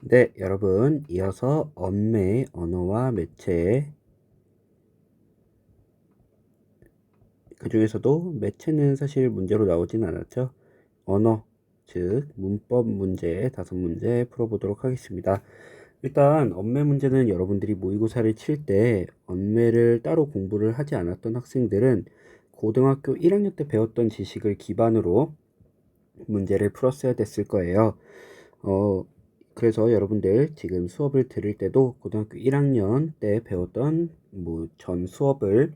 네, 여러분, 이어서 언매, 언어와 매체. 그 중에서도 매체는 사실 문제로 나오진 않았죠. 언어, 즉, 문법 문제 다섯 문제 풀어보도록 하겠습니다. 일단, 언매 문제는 여러분들이 모의고사를 칠 때 언매를 따로 공부를 하지 않았던 학생들은 고등학교 1학년 때 배웠던 지식을 기반으로 문제를 풀었어야 됐을 거예요. 어, 그래서 여러분들 지금 수업을 들을 때도 고등학교 1학년 때 배웠던 뭐 전 수업을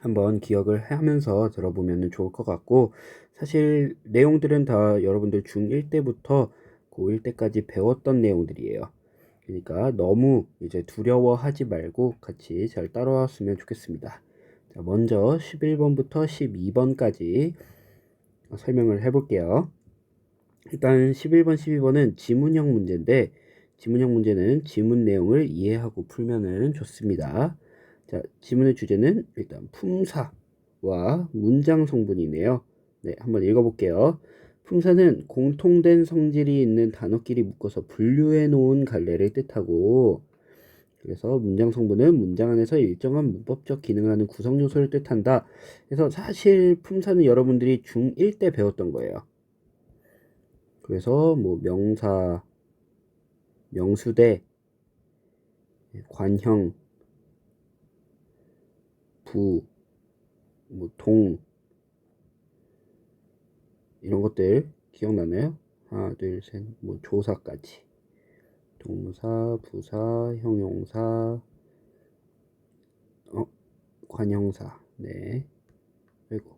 한번 기억을 하면서 들어보면 좋을 것 같고 사실 내용들은 다 여러분들 중1 때부터 고1 때까지 배웠던 내용들이에요. 그러니까 너무 이제 두려워하지 말고 같이 잘 따라왔으면 좋겠습니다. 자, 먼저 11번부터 12번까지 설명을 해볼게요. 일단 11번, 12번은 지문형 문제인데 지문형 문제는 지문 내용을 이해하고 풀면은 좋습니다. 자, 지문의 주제는 일단 품사와 문장 성분이네요. 네, 한번 읽어볼게요. 품사는 공통된 성질이 있는 단어끼리 묶어서 분류해 놓은 갈래를 뜻하고 그래서 문장 성분은 문장 안에서 일정한 문법적 기능을 하는 구성 요소를 뜻한다. 그래서 사실 품사는 여러분들이 중1 때 배웠던 거예요. 그래서 뭐 명사, 명수대, 관형, 부, 뭐 동, 이런 것들 기억나나요? 하나, 둘, 셋, 뭐 조사까지. 동사, 부사, 형용사, 어, 관형사, 네. 그리고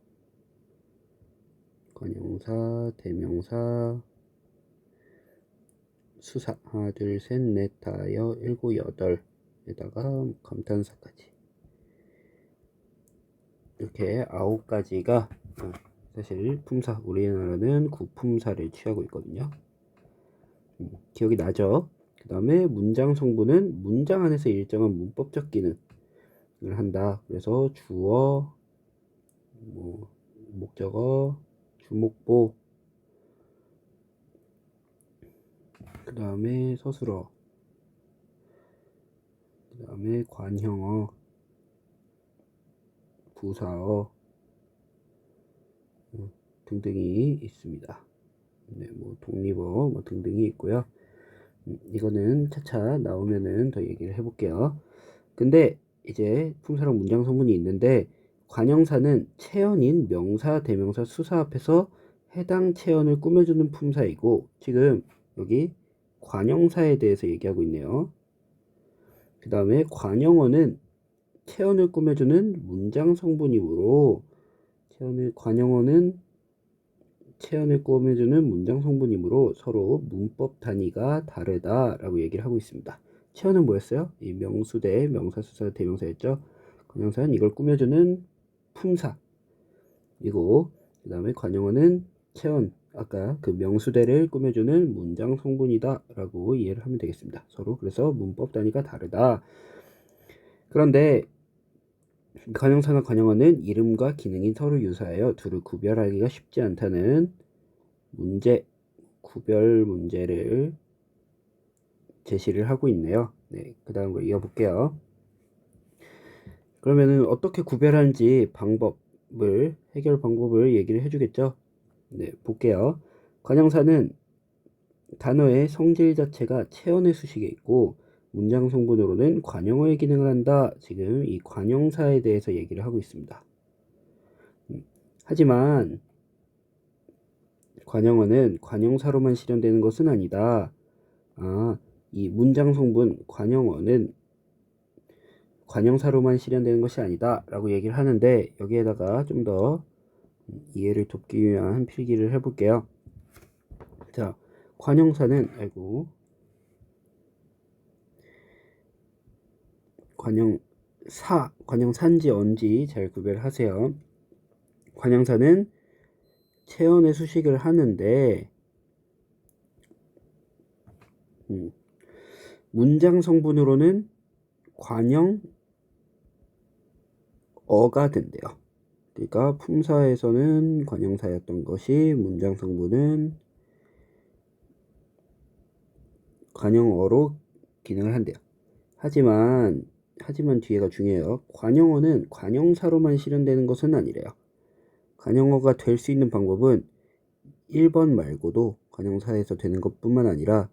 관형사, 대명사, 수사 하나 둘 셋 넷 다여 일곱 여덟에다가 감탄사까지. 이렇게 아홉 가지가 어, 사실 품사 우리나라는 구품사를 취하고 있거든요. 음, 기억이 나죠? 그 다음에 문장 성분은 문장 안에서 일정한 문법적 기능을 한다. 그래서 주어 뭐 목적어 주목보 그 다음에 서술어 그 다음에 관형어 부사어 어, 등등이 있습니다. 네, 뭐 독립어 뭐 등등이 있고요. 음, 이거는 차차 나오면은 더 얘기를 해볼게요. 근데 이제 품사랑 문장 성분이 있는데 관형사는 체언인 명사, 대명사, 수사 앞에서 해당 체언을 꾸며주는 품사이고 지금 여기 관형사에 대해서 얘기하고 있네요. 그 다음에 관형어는 체언을 꾸며주는 문장 성분이므로 체언을 관형어는 체언을 꾸며주는 문장 성분이므로 서로 문법 단위가 다르다라고 얘기를 하고 있습니다. 체언은 뭐였어요? 이 명수대 명사 수사 대명사였죠. 관형사는 이걸 꾸며주는 품사. 이고 그 다음에 관형어는 체언 아까 그 명수대를 꾸며주는 문장 성분이다 라고 이해를 하면 되겠습니다. 서로 그래서 문법 단위가 다르다. 그런데 관형사나 관형어는 이름과 기능이 서로 유사하여 둘을 구별하기가 쉽지 않다는 문제, 구별 문제를 제시를 하고 있네요. 네, 그 다음으로 이어볼게요. 그러면은 어떻게 구별하는지 방법을, 해결 방법을 얘기를 해주겠죠? 네, 볼게요. 관형사는 단어의 성질 자체가 체언의 수식에 있고 문장 성분으로는 관형어의 기능을 한다. 지금 이 관형사에 대해서 얘기를 하고 있습니다. 음, 하지만 관형어는 관형사로만 실현되는 것은 아니다. 아, 이 문장 성분 관형어는 관형사로만 실현되는 것이 아니다. 라고 얘기를 하는데 여기에다가 좀더 이해를 돕기 위한 필기를 해볼게요. 자, 관형사는 아이고 관형사, 관형사인지 언지 잘 구별하세요. 관형사는 체언의 수식을 하는데 음, 문장 성분으로는 관형 어가 된대요. 그러니까 품사에서는 관형사였던 것이 문장 성분은 관용어로 기능을 한대요. 하지만 하지만 뒤에가 중요해요. 관용어는 관용사로만 실현되는 것은 아니래요. 관용어가 될 수 있는 방법은 1번 말고도 관용사에서 되는 것뿐만 아니라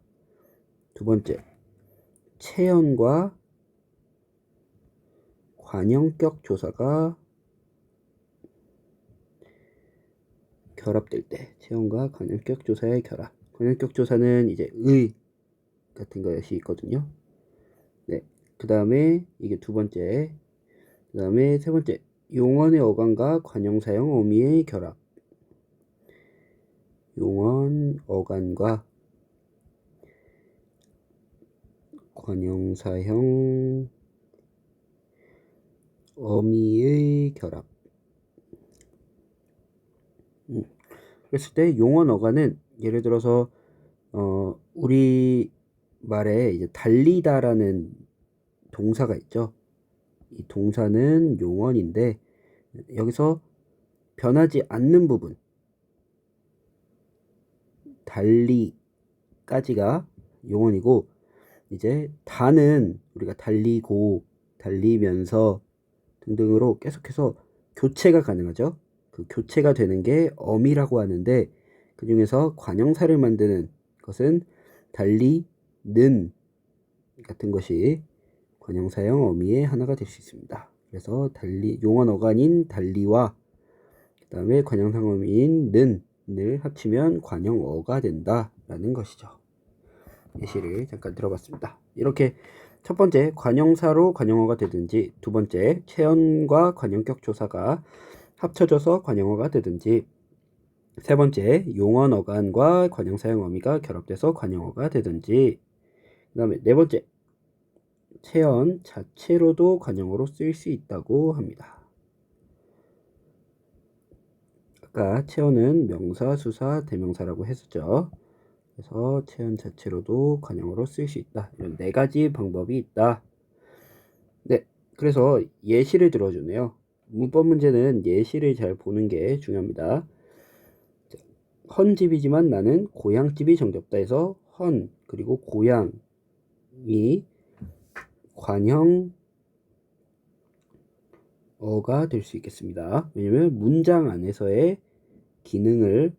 두 번째 체연과 관용격 조사가 결합될 때 체온과 관용격 조사의 결합. 관용격 조사는 이제 의 같은 것이 있거든요. 네, 그 다음에 이게 두 번째 그 다음에 세 번째 용언의 어간과 관용사형 어미의 결합. 용언 어간과 관용사형 어미의 결합 음, 그랬을 때 용언 어간은 예를 들어서 어 우리 말에 이제 달리다라는 동사가 있죠. 이 동사는 용언인데 여기서 변하지 않는 부분 달리까지가 용언이고 이제 다는 우리가 달리고 달리면서 등등으로 계속해서 교체가 가능하죠. 그 교체가 되는 게 어미라고 하는데 그 중에서 관형사를 만드는 것은 달리 는 같은 것이 관형사형 어미의 하나가 될 수 있습니다. 그래서 달리 용언 어간인 달리와 그 다음에 관형상 어미인 는을 합치면 관형어가 된다라는 것이죠. 예시를 잠깐 들어봤습니다. 이렇게 첫 번째 관형사로 관형어가 되든지 두 번째 체언과 관형격 조사가 합쳐져서 관형어가 되든지 세 번째 용언 어간과 관형사형 어미가 결합돼서 관형어가 되든지 그 다음에 네 번째 체언 자체로도 관형어로 쓰일 수 있다고 합니다. 아까 체언은 명사, 수사, 대명사라고 했었죠. 그래서 체언 자체로도 관형어로 쓰일 수 있다. 이런 네 가지 방법이 있다. 네, 그래서 예시를 들어주네요. 문법 문제는 예시를 잘 보는 게 중요합니다. 헌집이지만 나는 고향집이 정답다 해서 헌 그리고 고향이 관형 어가 될 수 있겠습니다. 왜냐면 문장 안에서의 기능을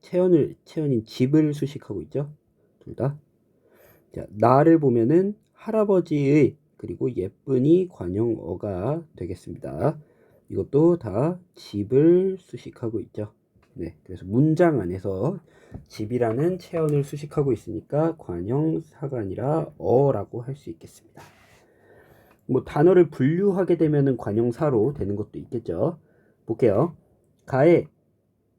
체언을 체언인 집을 수식하고 있죠. 둘 다. 자, 나를 보면은 할아버지의 그리고 예쁜이 관형어가 되겠습니다. 이것도 다 집을 수식하고 있죠. 네, 그래서 문장 안에서 집이라는 체언을 수식하고 있으니까 관형사가 아니라 어라고 할 수 있겠습니다. 뭐 단어를 분류하게 되면은 관형사로 되는 것도 있겠죠. 볼게요. 가에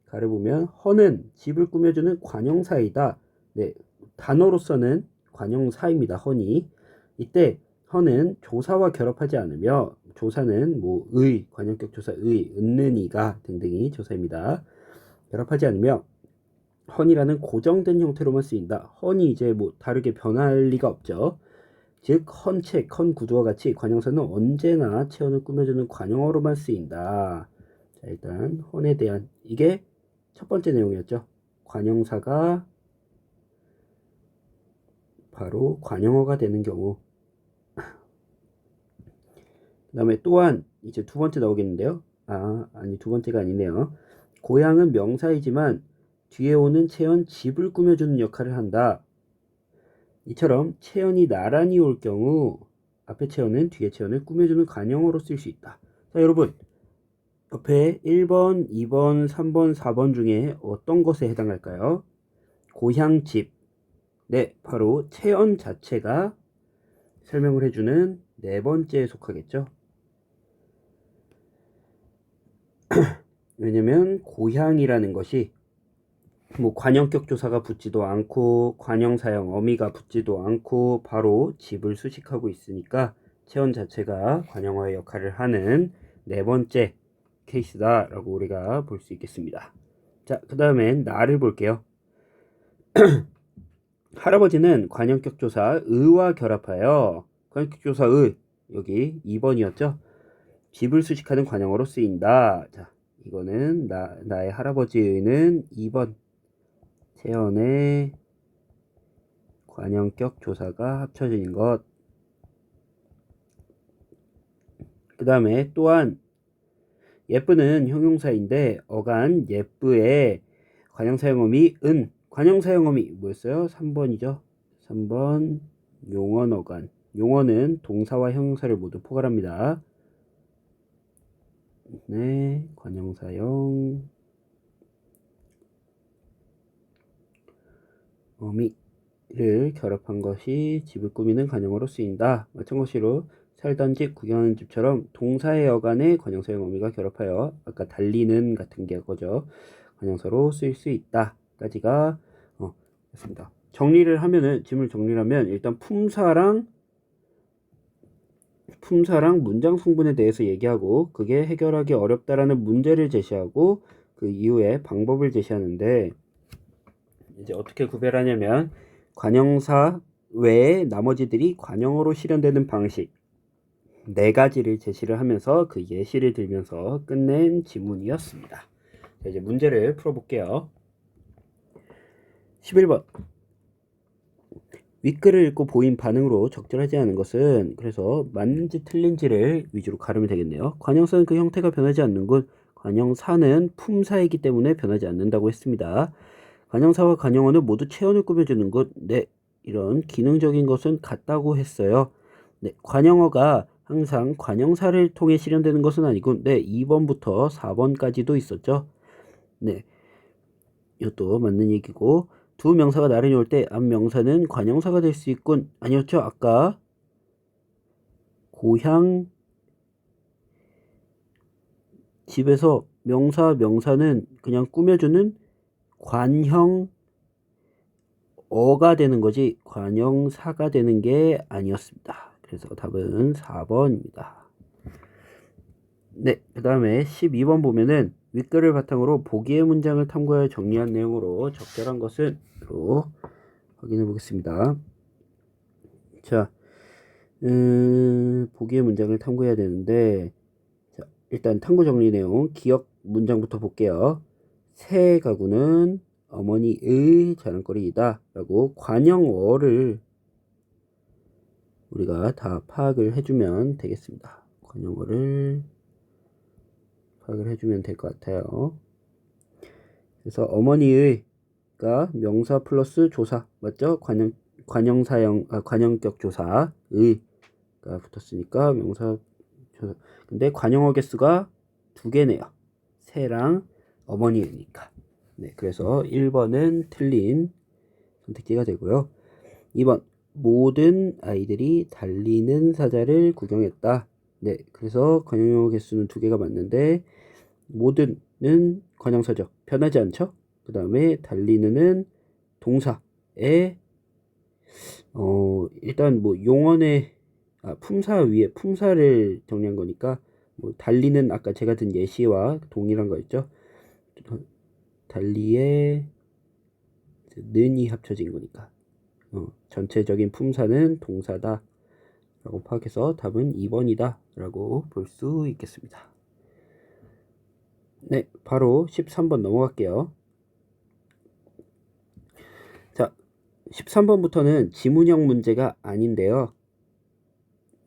가를 보면 허는 집을 꾸며주는 관형사이다. 네, 단어로서는 관형사입니다. 허니 이때 허는 조사와 결합하지 않으며 조사는 뭐 의, 관형격 조사 의, 은는이가 등등이 조사입니다. 결합하지 않으며 헌이라는 고정된 형태로만 쓰인다. 헌이 이제 뭐 다르게 변할 리가 없죠. 즉 헌책, 헌구두와 같이 관형사는 언제나 체언을 꾸며주는 관형어로만 쓰인다. 자 일단 헌에 대한 이게 첫 번째 내용이었죠. 관형사가 바로 관형어가 되는 경우 그 다음에 또한 이제 두 번째 나오겠는데요. 아, 아니 두 번째가 아니네요. 고향은 명사이지만 뒤에 오는 채연 집을 꾸며주는 역할을 한다. 이처럼 채연이 나란히 올 경우 앞에 채연은 뒤에 채연을 꾸며주는 관형어로 쓸 수 있다. 자 여러분 옆에 1번, 2번, 3번, 4번 중에 어떤 것에 해당할까요? 고향집. 네, 바로 채연 자체가 설명을 해주는 네 번째에 속하겠죠. 왜냐면 고향이라는 것이 뭐 관형격 조사가 붙지도 않고 관형 사형 어미가 붙지도 않고 바로 집을 수식하고 있으니까 체온 자체가 관형어의 역할을 하는 네 번째 케이스다라고 우리가 볼 수 있겠습니다. 자, 그 다음엔 나를 볼게요. 할아버지는 관형격 조사 의와 결합하여 관형격 조사 의 여기 2번이었죠. 집을 수식하는 관형어로 쓰인다. 자, 이거는 나, 나의 할아버지는 2번. 채연의 관형격 조사가 합쳐진 것. 그 다음에 또한 예쁘는 형용사인데 어간 예쁘의 관형사용어미 은 관형사용어미 뭐였어요? 3번이죠. 3번 용언 어간 용언은 동사와 형용사를 모두 포괄합니다. 네, 관형사용 어미를 결합한 것이 집을 꾸미는 관형어로 쓰인다. 마찬가지로 살던 집, 구경하는 집처럼 동사의 어간에 관형사용 어미가 결합하여 아까 달리는 같은 게 거죠. 관형사로 쓰일 수 있다. 까지가 어, 됐습니다. 정리를 하면은 짐을 정리하면 일단 품사랑 품사랑 문장 성분에 대해서 얘기하고 그게 해결하기 어렵다라는 문제를 제시하고 그 이후에 방법을 제시하는데 이제 어떻게 구별하냐면 관형사 외에 나머지들이 관형어로 실현되는 방식 네 가지를 제시를 하면서 그 예시를 들면서 끝낸 지문이었습니다. 자, 이제 문제를 풀어볼게요. 11번 윗글을 읽고 보인 반응으로 적절하지 않은 것은 그래서 맞는지 틀린지를 위주로 가르면 되겠네요. 관형사는 그 형태가 변하지 않는군. 관형사는 품사이기 때문에 변하지 않는다고 했습니다. 관형사와 관형어는 모두 체온을 꾸며주는 것. 네, 이런 기능적인 것은 같다고 했어요. 네, 관형어가 항상 관형사를 통해 실현되는 것은 아니고, 네, 2번부터 4번까지도 있었죠. 네, 이것도 맞는 얘기고, 두 명사가 나란히 올 때 앞 명사는 관형사가 될 수 있군. 아니었죠? 아까 고향 집에서 명사 명사는 그냥 꾸며주는 관형 어가 되는 거지 관형사가 되는 게 아니었습니다. 그래서 답은 4번입니다. 네, 그 다음에 12번 보면은 윗글을 바탕으로 보기의 문장을 탐구하여 정리한 내용으로 적절한 것은 로 확인해 보겠습니다. 자, 음, 보기의 문장을 탐구해야 되는데 자, 일단 탐구 정리 내용 기억 문장부터 볼게요. 새 가구는 어머니의 자랑거리이다 라고 관형어를 우리가 다 파악을 해주면 되겠습니다. 관형어를 파악을 해주면 될 것 같아요. 그래서 어머니의 가 명사 플러스 조사 맞죠? 관형 관형사형 아, 관형격 조사 의 가 붙었으니까 명사 조사. 근데 관형어 개수가 두 개네요. 새랑 어머니니까. 네, 그래서 1번은 틀린 선택지가 되고요. 2번 모든 아이들이 달리는 사자를 구경했다. 네, 그래서 관형어 개수는 두 개가 맞는데 모든은 관형사죠. 변하지 않죠? 그 다음에 달리는은 동사에 어 일단 뭐 용언의 아, 품사 위에 품사를 정리한 거니까 뭐 달리는 아까 제가 든 예시와 동일한 거였죠. 달리에 는이 합쳐진 거니까 어, 전체적인 품사는 동사다 라고 파악해서 답은 2번이다 라고 볼 수 있겠습니다. 네, 바로 13번 넘어갈게요. 자, 13번부터는 지문형 문제가 아닌데요.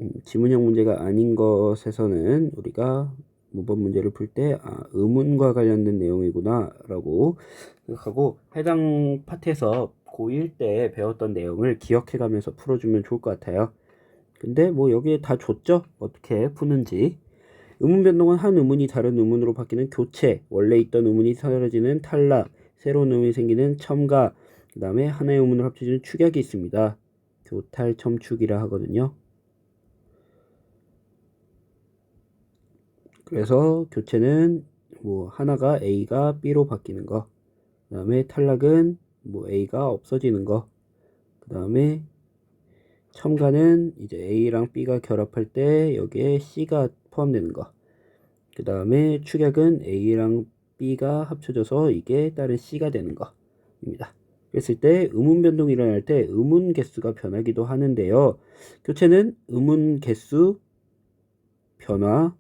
음, 지문형 문제가 아닌 것에서는 우리가 문법 문제를 풀 때 아, 의문과 관련된 내용이구나 라고 생각하고 해당 파트에서 고1 때 배웠던 내용을 기억해 가면서 풀어주면 좋을 것 같아요. 근데 뭐 여기에 다 줬죠? 어떻게 푸는지. 의문 변동은 한 의문이 다른 의문으로 바뀌는 교체, 원래 있던 의문이 사라지는 탈락, 새로운 의문이 생기는 첨가, 그 다음에 하나의 의문을 합쳐지는 축약이 있습니다. 교탈 첨축이라 하거든요. 그래서 교체는 뭐 하나가 A가 B로 바뀌는 거, 그 다음에 탈락은 뭐 A가 없어지는 거, 그 다음에 첨가는 이제 A랑 B가 결합할 때 여기에 C가 포함되는 거. 그 다음에 축약은 A랑 B가 합쳐져서 이게 다른 C가 되는 거입니다. 그랬을 때 의문 변동이 일어날 때 의문 개수가 변하기도 하는데요. 교체는 의문 개수 변화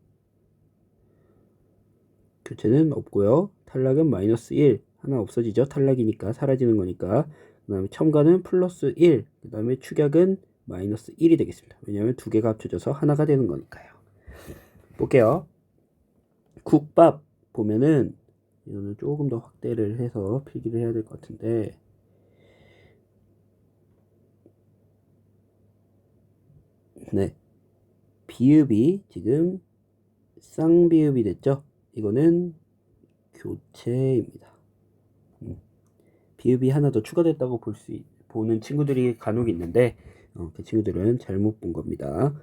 교체는 없고요. 탈락은 마이너스 1 하나 없어지죠. 탈락이니까 사라지는 거니까 그 다음에 첨가는 플러스 1, 그 다음에 축약은 마이너스 1이 되겠습니다. 왜냐하면 두 개가 합쳐져서 하나가 되는 거니까요. 볼게요. 국밥 보면은 이거는 조금 더 확대를 해서 필기를 해야 될 것 같은데 네. 비읍이 지금 쌍비읍이 됐죠? 이거는 교체입니다. 음. 비읍이 하나 더 추가됐다고 볼 수 보는 친구들이 간혹 있는데 어, 그 친구들은 잘못 본 겁니다.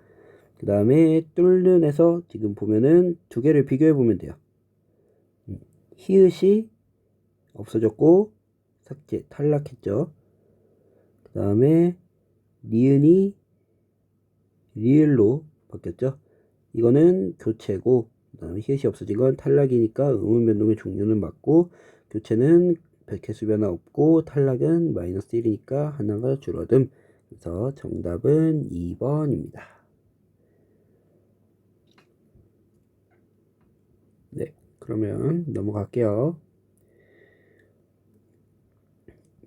그 다음에 뚫는에서 지금 보면은 두 개를 비교해 보면 돼요. 음. 히읗이 없어졌고 삭제 탈락했죠. 그 다음에 니은이 리을로 바뀌었죠. 이거는 교체고 그 다음에 히읗이 없어진 건 탈락이니까 의문 변동의 종류는 맞고 교체는 백회수 변화 없고 탈락은 마이너스 1이니까 하나가 줄어듦. 그래서 정답은 2번입니다. 네, 그러면 넘어갈게요.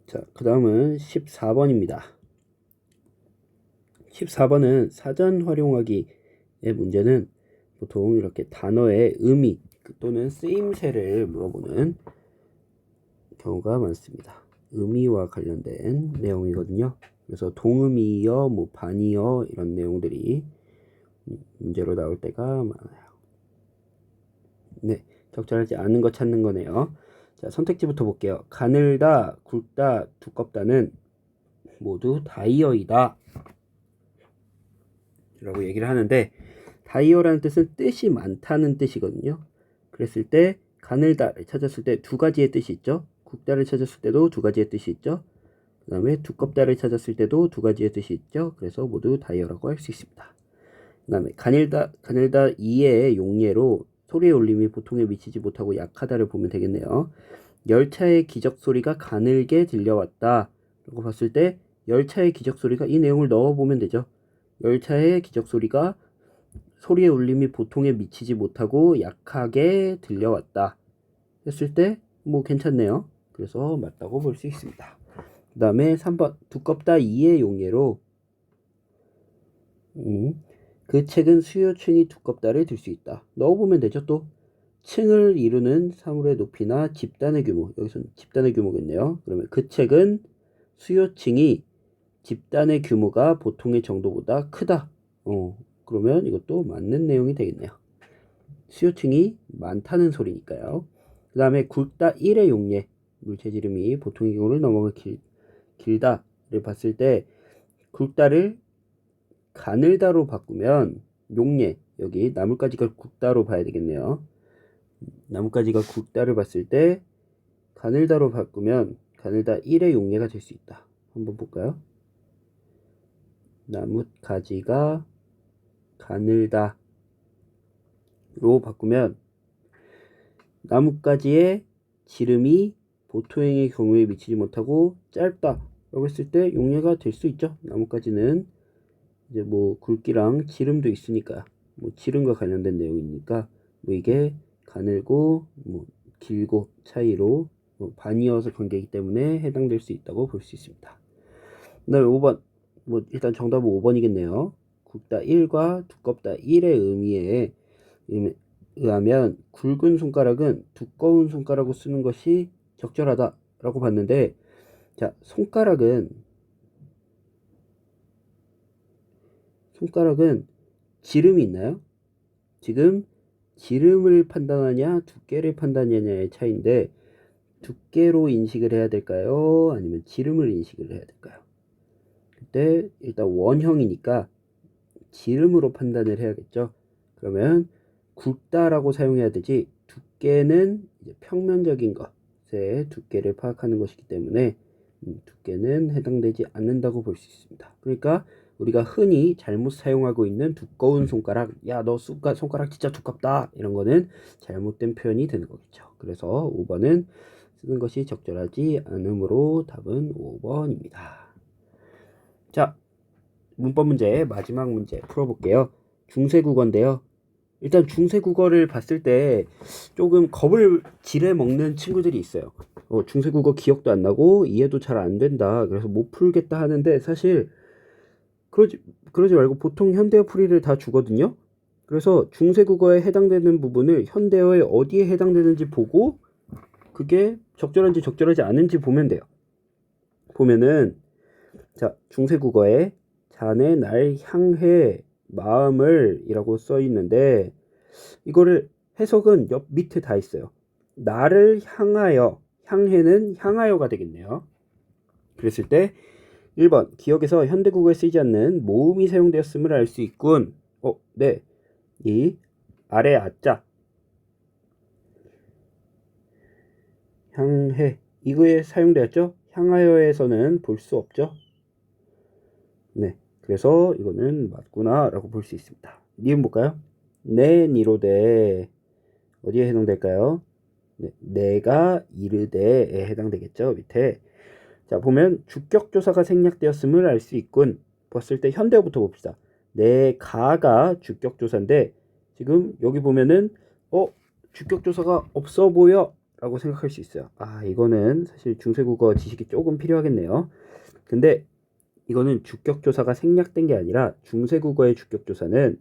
자, 그 다음은 14번입니다. 14번은 사전 활용하기의 문제는 보통 이렇게 단어의 의미 또는 쓰임새를 물어보는 경우가 많습니다. 의미와 관련된 내용이거든요. 그래서 동의미어, 뭐 반이어 이런 내용들이 문제로 나올 때가 많아요. 네, 적절하지 않은 거 찾는 거네요. 자, 선택지부터 볼게요. 가늘다, 굵다, 두껍다는 모두 다이어이다. 라고 얘기를 하는데 다이어라는 뜻은 뜻이 많다는 뜻이거든요. 그랬을 때 가늘다를 찾았을 때 두 가지의 뜻이 있죠. 굵다를 찾았을 때도 두 가지의 뜻이 있죠. 그 다음에 두껍다를 찾았을 때도 두 가지의 뜻이 있죠. 그래서 모두 다이어라고 할 수 있습니다. 그 다음에 가늘다, 가늘다 2의 용례로 소리의 울림이 보통에 미치지 못하고 약하다를 보면 되겠네요. 열차의 기적 소리가 가늘게 들려왔다. 라고 봤을 때 열차의 기적 소리가 이 내용을 넣어보면 되죠. 열차의 기적 소리가 소리의 울림이 보통에 미치지 못하고 약하게 들려왔다. 했을 때 뭐 괜찮네요. 그래서 맞다고 볼 수 있습니다. 그 다음에 3번 두껍다 2의 용례로 음, 그 책은 수요층이 두껍다를 들 수 있다. 넣어보면 되죠 또. 층을 이루는 사물의 높이나 집단의 규모 여기서는 집단의 규모겠네요. 그러면 그 책은 수요층이 집단의 규모가 보통의 정도보다 크다. 어, 그러면 이것도 맞는 내용이 되겠네요. 수요층이 많다는 소리니까요. 그 다음에 굵다 1의 용례 물체지름이 보통의 경우를 넘어가 길, 길다를 봤을 때 굵다를 가늘다로 바꾸면 용례 여기 나뭇가지가 굵다로 봐야 되겠네요. 나뭇가지가 굵다를 봤을 때 가늘다로 바꾸면 가늘다 1의 용례가 될 수 있다. 한번 볼까요? 나뭇가지가 가늘다 로 바꾸면 나뭇가지의 지름이 보통의 경우에 미치지 못하고 짧다 라고 했을 때 용례가 될 수 있죠. 나뭇가지는 이제 뭐 굵기랑 지름도 있으니까 뭐 지름과 관련된 내용이니까 뭐 이게 가늘고 뭐 길고 차이로 뭐 반이어서 관계이기 때문에 해당될 수 있다고 볼 수 있습니다. 그 다음에 5번 뭐 일단 정답은 5번이겠네요. 굵다 1과 두껍다 1의 의미에 의하면 굵은 손가락은 두꺼운 손가락으로 쓰는 것이 적절하다라고 봤는데 자 손가락은 손가락은 지름이 있나요? 지금 지름을 판단하냐 두께를 판단하냐의 차이인데 두께로 인식을 해야 될까요? 아니면 지름을 인식을 해야 될까요? 때 일단 원형이니까 지름으로 판단을 해야겠죠. 그러면 굵다라고 사용해야 되지 두께는 평면적인 것의 두께를 파악하는 것이기 때문에 음, 두께는 해당되지 않는다고 볼 수 있습니다. 그러니까 우리가 흔히 잘못 사용하고 있는 두꺼운 손가락, 야, 너 손가락 진짜 두껍다. 이런 거는 잘못된 표현이 되는 거겠죠. 그래서 5번은 쓰는 것이 적절하지 않으므로 답은 5번입니다. 자, 문법 문제 마지막 문제 풀어볼게요. 중세 국어인데요. 일단 중세 국어를 봤을 때 조금 겁을 지레 먹는 친구들이 있어요. 어, 중세 국어 기억도 안 나고 이해도 잘 안 된다. 그래서 못 풀겠다 하는데 사실 그러지 그러지 말고 보통 현대어 풀이를 다 주거든요. 그래서 중세 국어에 해당되는 부분을 현대어에 어디에 해당되는지 보고 그게 적절한지 적절하지 않은지 보면 돼요. 보면은 자 중세 국어에 자네 날 향해 마음을 이라고 써 있는데 이거를 해석은 옆 밑에 다 있어요. 나를 향하여 향해는 향하여가 되겠네요. 그랬을 때 1번 기억에서 현대국어에 쓰이지 않는 모음이 사용되었음을 알 수 있군. 어, 네. 이 아래 아자 향해 이거에 사용되었죠? 향하여에서는 볼 수 없죠? 네. 그래서 이거는 맞구나라고 볼 수 있습니다. 니은 볼까요? 내 니로되 어디에 해당될까요? 네, 내가 이르되에 해당되겠죠. 밑에 자 보면 주격조사가 생략되었음을 알 수 있군. 봤을 때 현대어부터 봅시다. 내 가가 주격조사인데 지금 여기 보면은 어 주격조사가 없어 보여 라고 생각할 수 있어요. 아 이거는 사실 중세국어 지식이 조금 필요하겠네요. 근데 이거는 주격조사가 생략된 게 아니라 중세국어의 주격조사는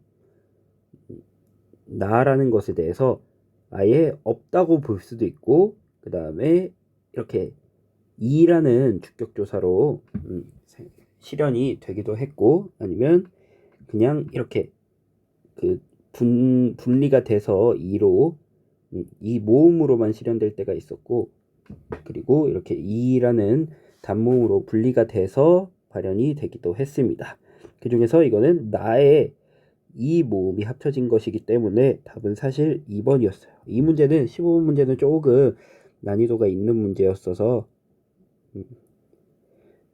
나라는 것에 대해서 아예 없다고 볼 수도 있고 그 다음에 이렇게 이라는 주격조사로 음, 실현이 되기도 했고 아니면 그냥 이렇게 그 분, 분리가 돼서 이로 음, 이 모음으로만 실현될 때가 있었고 그리고 이렇게 이라는 단모음으로 분리가 돼서 발현이 되기도 했습니다. 그 중에서 이거는 나의 이 모음이 합쳐진 것이기 때문에 답은 사실 2번이었어요. 이 문제는 15번 문제는 조금 난이도가 있는 문제였어서 음,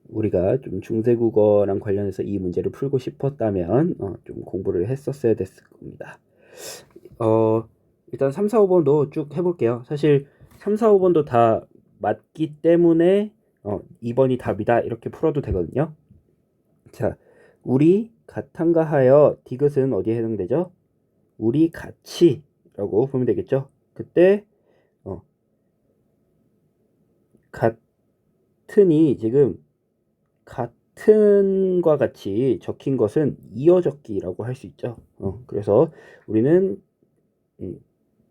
우리가 좀 중세국어랑 관련해서 이 문제를 풀고 싶었다면 어, 좀 공부를 했었어야 됐을 겁니다. 어, 일단 3, 4, 5번도 쭉 해볼게요. 사실 3, 4, 5번도 다 맞기 때문에 어, 2번이 답이다 이렇게 풀어도 되거든요. 자, 우리 같한가 하여 디귿은 어디에 해당되죠? 우리 같이라고 보면 되겠죠. 그때 어, 같은이 지금 같은과 같이 적힌 것은 이어적기라고 할 수 있죠. 어, 그래서 우리는 음,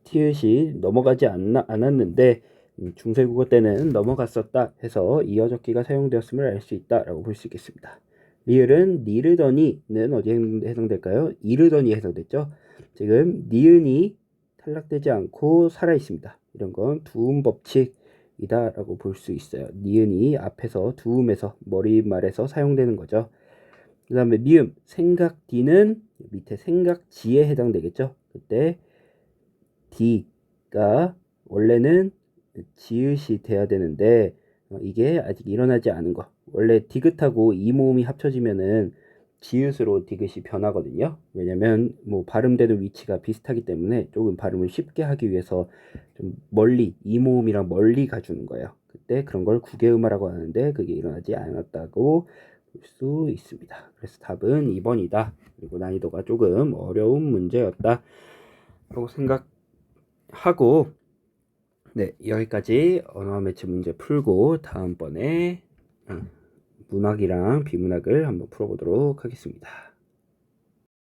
티읕이 넘어가지 않나, 않았는데 음, 중세국어 때는 넘어갔었다 해서 이어적기가 사용되었음을 알 수 있다라고 볼 수 있겠습니다. 리을은 니르더니는 어디에 해당될까요? 이르더니에 해당됐죠. 지금 니은이 탈락되지 않고 살아 있습니다. 이런 건 두음 법칙이다라고 볼 수 있어요. 니은이 앞에서 두음에서 머리말에서 사용되는 거죠. 그 다음에 미음 생각디는 밑에 생각지에 해당되겠죠. 그때 D가 원래는 지읒이 돼야 되는데 어, 이게 아직 일어나지 않은 거. 원래 디귿하고 이 모음이 합쳐지면은 지읒으로 디귿이 변하거든요. 왜냐면 뭐 발음되는 위치가 비슷하기 때문에 조금 발음을 쉽게 하기 위해서 좀 멀리 이 모음이랑 멀리 가주는 거예요. 그때 그런 걸 구개음화라고 하는데 그게 일어나지 않았다고 볼 수 있습니다. 그래서 답은 2번이다. 그리고 난이도가 조금 어려운 문제였다. 라고 생각하고 네 여기까지 언어 매치 문제 풀고 다음번에 어, 문학이랑 비문학을 한번 풀어보도록 하겠습니다.